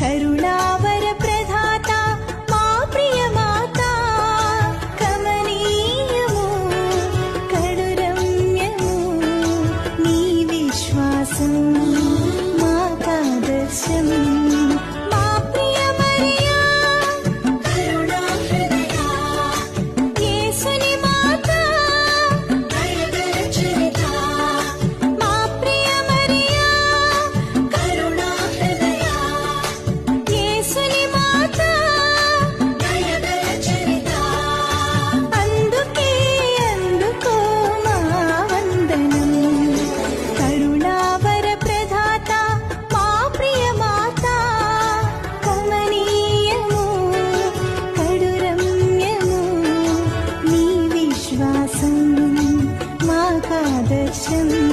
కరుణావర ప్రధాత మా ప్రియ మాత కమనీయము కరురమ్యము నీ విశ్వాసం మాతాదర్శము the chin.